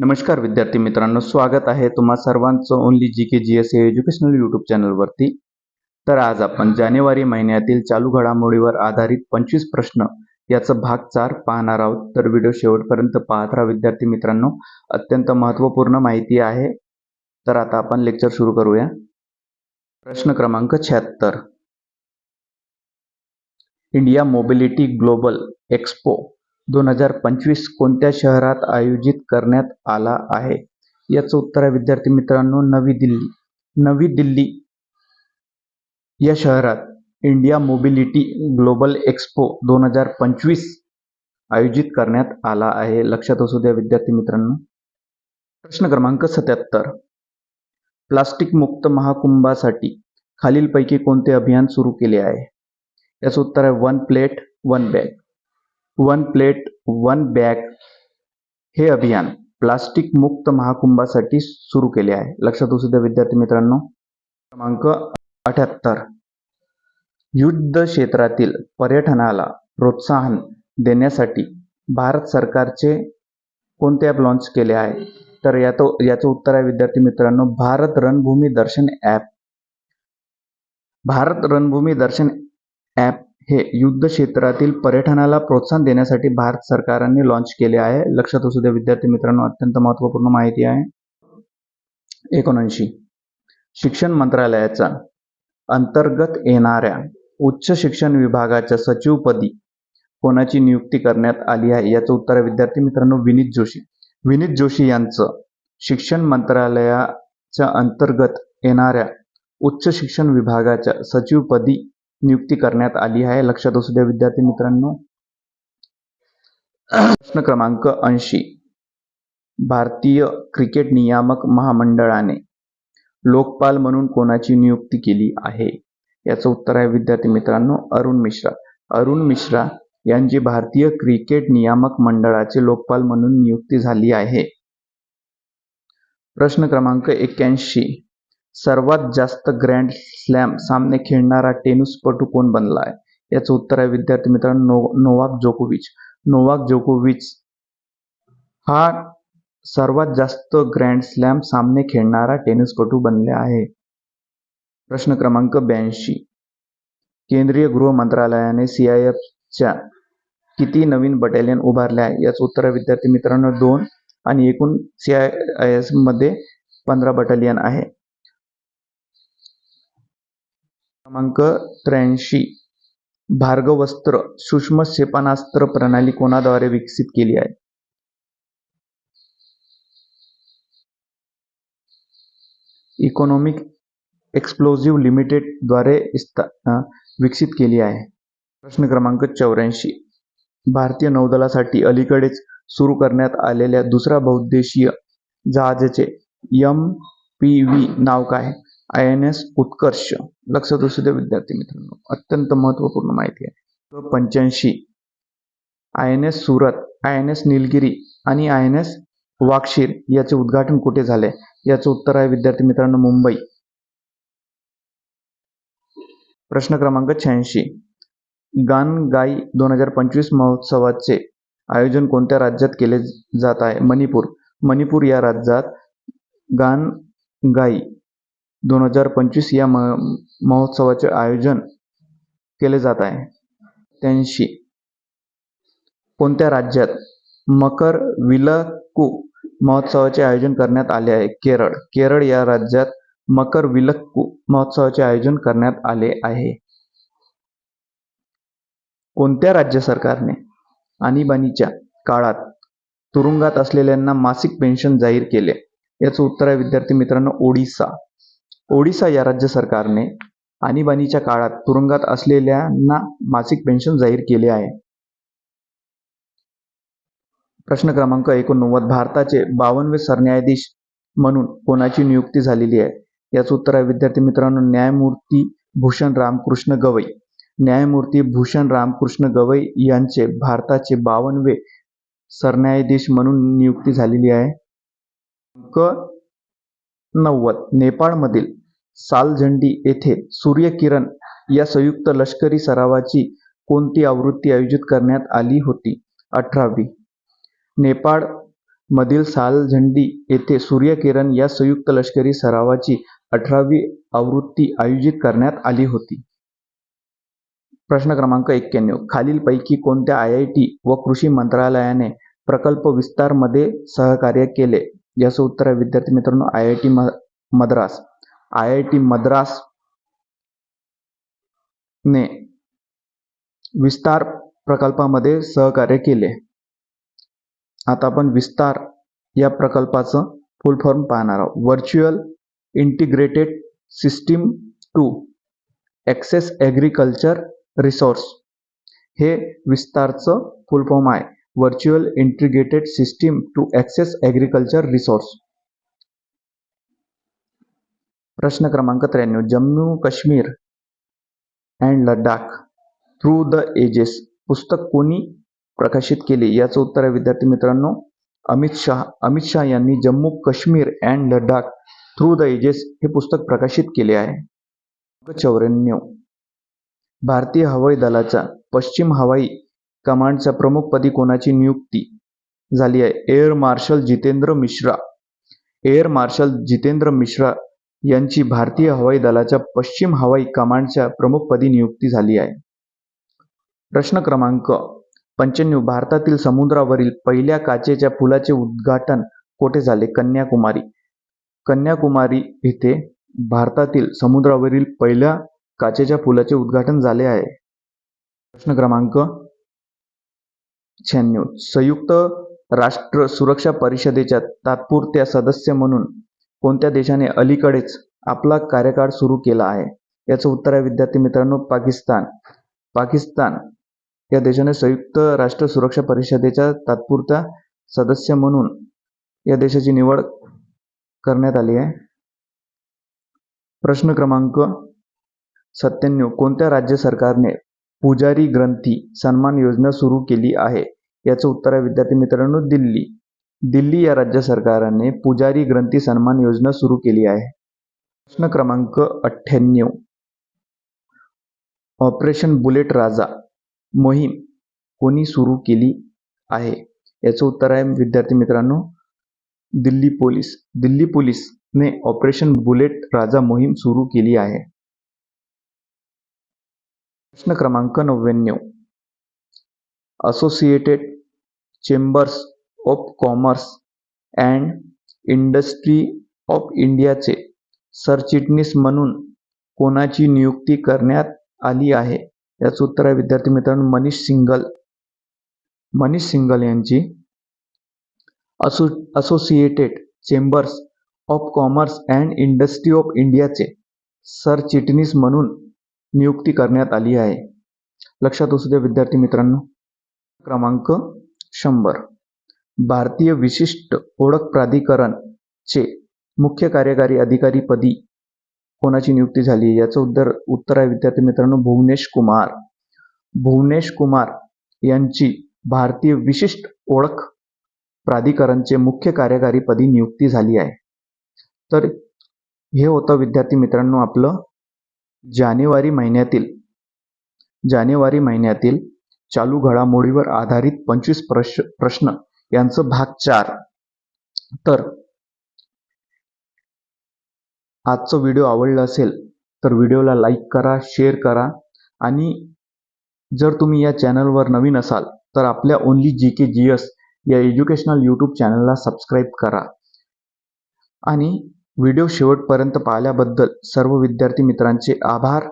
नमस्कार विद्यार्थी मित्रांनो स्वागत आहे तुम्हा सर्वांचं only G K G S educational YouTube चॅनलवरती तर आज आपण जानेवारी महिन्यातील चालू घडामोडीवर आधारित पंचवीस प्रश्न याचं भाग चार पाहणार आहोत. तर व्हिडिओ शेवटपर्यंत पाहत राहा विद्यार्थी मित्रांनो. अत्यंत महत्त्वपूर्ण माहिती आहे. तर आता आपण लेक्चर सुरू करूया. प्रश्न क्रमांक शहात्तर. India mobility global expo. दोन हजार पंचवीस कोणत्या शहरात आयोजित करण्यात आला आहे? याचं उत्तर आहे विद्यार्थी मित्रांनो नवी दिल्ली. नवी दिल्ली या शहरात इंडिया मोबिलिटी ग्लोबल एक्सपो दोन हजार पंचवीस आयोजित करण्यात आला आहे. लक्षात असू द्या विद्यार्थी मित्रांनो. प्रश्न क्रमांक सत्याहत्तर. प्लास्टिक मुक्त महाकुंभासाठी खालीलपैकी कोणते अभियान सुरू केले आहे? याचं उत्तर आहे one plate one bag. One plate one bag हे अभियान प्लास्टिक मुक्त महाकुंभासाठी सुरू केले आहे. लक्षात असू द्या विद्यार्थी मित्रांनो. क्रमांक अठ्याहत्तर. युद्ध क्षेत्रातील पर्यटनाला प्रोत्साहन देण्यासाठी भारत सरकारचे कोणते ॲप लॉन्च केले आहे? तर यात याचं उत्तर आहे विद्यार्थी मित्रांनो भारत रणभूमी दर्शन ॲप. भारत रणभूमी दर्शन ॲप हे युद्ध क्षेत्रातील पर्यटनाला प्रोत्साहन देण्यासाठी भारत सरकारने लॉन्च केले आहे. लक्षात असू द्या विद्यार्थी मित्रांनो अत्यंत महत्त्वपूर्ण माहिती आहे. एकोणऐंशी. शिक्षण मंत्रालयाचा अंतर्गत येणाऱ्या उच्च शिक्षण विभागाच्या सचिवपदी कोणाची नियुक्ती करण्यात आली आहे? याचं उत्तर आहे विद्यार्थी मित्रांनो विनीत जोशी. विनीत जोशी यांचं शिक्षण मंत्रालयाच्या अंतर्गत येणाऱ्या उच्च शिक्षण विभागाच्या सचिवपदी नियुक्ती करण्यात आली आहे. लक्षात असू द्या विद्यार्थी मित्रांनो. प्रश्न क्रमांक ऐंशी. भारतीय क्रिकेट नियामक महामंडळाने लोकपाल म्हणून कोणाची नियुक्ती केली आहे? याचं उत्तर आहे विद्यार्थी मित्रांनो अरुण मिश्रा. अरुण मिश्रा यांची भारतीय क्रिकेट नियामक मंडळाचे लोकपाल म्हणून नियुक्ती झाली आहे. प्रश्न क्रमांक एक्क्याऐंशी. सर्वात जास्त ग्रँड स्लॅम सामने खेळणारा टेनिसपटू कोण बनला आहे याचं उत्तर आहे विद्यार्थी मित्रांनो नो नोवाक जोकोविच. नोवाक जोकोविच हा सर्वात जास्त ग्रँड स्लॅम सामने खेळणारा टेनिसपटू बनले आहे. प्रश्न क्रमांक ब्याऐंशी. केंद्रीय गृह मंत्रालयाने सी आय एफच्या किती नवीन बटालियन उभारल्या आहे याचं उत्तर आहे विद्यार्थी मित्रांनो दोन आणि एकूण सी आय आय एसमध्ये पंधरा बटालियन आहे. क्रमांक त्र्याऐंशी. भार्गवस्त्र सूक्ष्म क्षेपणास्त्र प्रणाली कोणाद्वारे विकसित केली आहे? इकॉनॉमिक एक्सप्लोजिव्ह लिमिटेडद्वारे विकसित केली आहे. प्रश्न क्रमांक चौऱ्याऐंशी. भारतीय नौदलासाठी अलीकडेच सुरू करण्यात आलेल्या दुसऱ्या बहुद्देशीय जहाजाचे एम पी व्ही नाव काय? I N S Utkarsh. लक्षात असू द्या विद्यार्थी मित्रांनो अत्यंत महत्त्वपूर्ण माहिती आहे. पंच्याऐंशी. I N S Surat I N S Nilgiri आणि आय एन एस वाक्षीर याचे उद्घाटन कुठे झाले? याचं उत्तर आहे विद्यार्थी मित्रांनो मुंबई. प्रश्न क्रमांक शहाऐंशी. गान गाई दोन हजार पंचवीस महोत्सवाचे आयोजन कोणत्या राज्यात केले जात आहे? मणिपूर. मणिपूर या राज्यात गान गाई दोन हजार पंचवीस या म महोत्सवाचे आयोजन केले जात आहे. त्यांशी कोणत्या राज्यात मकर विलक्कू महोत्सवाचे आयोजन करण्यात आले आहे? केरळ. केरळ या राज्यात मकर विलक्कू महोत्सवाचे आयोजन करण्यात आले आहे. कोणत्या राज्य सरकारने आणीबाणीच्या काळात तुरुंगात असलेल्यांना मासिक पेन्शन जाहीर केले? याचं उत्तर आहे विद्यार्थी मित्रांनो ओडिसा. ओडिसा या राज्य सरकारने आणीबाणीच्या काळात तुरुंगात असलेल्यांना मासिक पेन्शन जाहीर केले आहे. प्रश्न क्रमांक एकोणनव्वद भारताचे बावनवे सरन्यायाधीश म्हणून कोणाची नियुक्ती झालेली आहे? याचं उत्तर आहे विद्यार्थी मित्रांनो न्यायमूर्ती भूषण रामकृष्ण गवई. न्यायमूर्ती भूषण रामकृष्ण गवई यांचे भारताचे बावनवे सरन्यायाधीश म्हणून नियुक्ती झालेली आहे. क नव्वद नेपाळमधील सालझंडी येथे सूर्यकिरण या संयुक्त लष्करी सरावाची कोणती आवृत्ती आयोजित करण्यात आली होती? अठरावी. नेपाळ मधील सालझंडी येथे सूर्यकिरण या संयुक्त लष्करी सरावाची अठरावी आवृत्ती आयोजित करण्यात आली होती. प्रश्न क्रमांक एक्क्याण्णव. खालीलपैकी कोणत्या आय आय टी व कृषी मंत्रालयाने प्रकल्प विस्तारमध्ये सहकार्य केले? याचं उत्तर आहे विद्यार्थी मित्रांनो I I T Madras. I I T Madras ने विस्तार प्रकल्पामध्ये सहकार्य केले. आता आपण विस्तार या प्रकल्पाचं फुल फॉर्म पाहणार आहोत. Virtual integrated system to access agriculture resource हे विस्तारचं फुल फॉर्म आहे. Virtual integrated system to access agriculture resource प्रश्न क्रमांक त्र्याण्णव. Jammu Kashmir and Ladakh through the ages पुस्तक कोणी प्रकाशित केले? याचं उत्तर आहे विद्यार्थी मित्रांनो अमित शहा. अमित शहा यांनी Jammu Kashmir and Ladakh through the ages हे पुस्तक प्रकाशित केले आहे. चौऱ्याण्णव. भारतीय हवाई दलाचा पश्चिम हवाई कमांडच्या प्रमुखपदी कोणाची नियुक्ती झाली आहे? Air marshal Jitendra Mishra. Air marshal Jitendra Mishra यांची भारतीय हवाई दलाच्या पश्चिम हवाई कमांडच्या प्रमुखपदी नियुक्ती झाली आहे. प्रश्न क्रमांक पंच्याण्णव भारतातील समुद्रावरील पहिल्या काचेच्या पुलाचे उद्घाटन कोठे झाले? कन्याकुमारी. कन्याकुमारी येथे भारतातील समुद्रावरील पहिल्या काचेच्या पुलाचे उद्घाटन झाले आहे. प्रश्न क्रमांक शहाण्णव संयुक्त राष्ट्र सुरक्षा परिषदेच्या तात्पुरत्या सदस्य म्हणून कोणत्या देशाने अलीकडेच आपला कार्यकाळ सुरू केला आहे? याचं उत्तर आहे विद्यार्थी मित्रांनो पाकिस्तान. पाकिस्तान या देशाने संयुक्त राष्ट्र सुरक्षा परिषदेच्या तात्पुरत्या सदस्य म्हणून या देशाची निवड करण्यात आली आहे. प्रश्न क्रमांक सत्त्याण्णव. कोणत्या राज्य सरकारने पुजारी ग्रंथी सन्मान योजना सुरू केली आहे? याचं उत्तर आहे विद्यार्थी मित्रांनो दिल्ली. दिल्ली या राज्य सरकारने पुजारी ग्रंथी सन्मान योजना सुरू केली आहे. प्रश्न क्रमांक अठ्ठ्याण्णव. ऑपरेशन बुलेट राजा मोहीम कोणी सुरू केली आहे? याचं उत्तर आहे विद्यार्थी मित्रांनो दिल्ली पोलीस. दिल्ली पोलीसने ऑपरेशन बुलेट राजा मोहीम सुरू केली आहे. प्रश्न क्रमांक नव्याण्णव. Associated chambers of commerce and industry of इंडियाचे सरचिटणीस म्हणून कोणाची नियुक्ती करण्यात आली आहे? याचं उत्तर आहे विद्यार्थी मित्रांनो मनीष सिंगल. मनीष सिंगल यांची असो associated chambers of commerce and industry of इंडियाचे सरचिटणीस म्हणून नियुक्ती करण्यात आली आहे. लक्षात असू द्या विद्यार्थी मित्रांनो. क्रमांक शंभर. भारतीय विशिष्ट ओळख प्राधिकरणचे मुख्य कार्यकारी अधिकारीपदी कोणाची नियुक्ती झाली याचं उत्तर उत्तर आहे विद्यार्थी मित्रांनो भुवनेश कुमार. भुवनेश कुमार यांची भारतीय विशिष्ट ओळख प्राधिकरणचे मुख्य कार्यकारीपदी नियुक्ती झाली आहे. तर हे होतं विद्यार्थी मित्रांनो आपलं जानेवारी महिन्यातील जानेवारी महिन्यातील चालू घडामोडीवर आधारित पंचवीस प्रश प्रश्न. यांचं भाग चार. तर आजचं व्हिडिओ आवडला असेल तर व्हिडिओला लाईक करा शेअर करा. आणि जर तुम्ही या चॅनलवर नवीन असाल तर आपल्या only G K G S या एज्युकेशनल यूट्यूब चॅनलला सबस्क्राईब करा. आणि व्हिडिओ शेवटपर्यंत पाहिल्याबद्दल सर्व विद्यार्थी मित्रांचे आभार.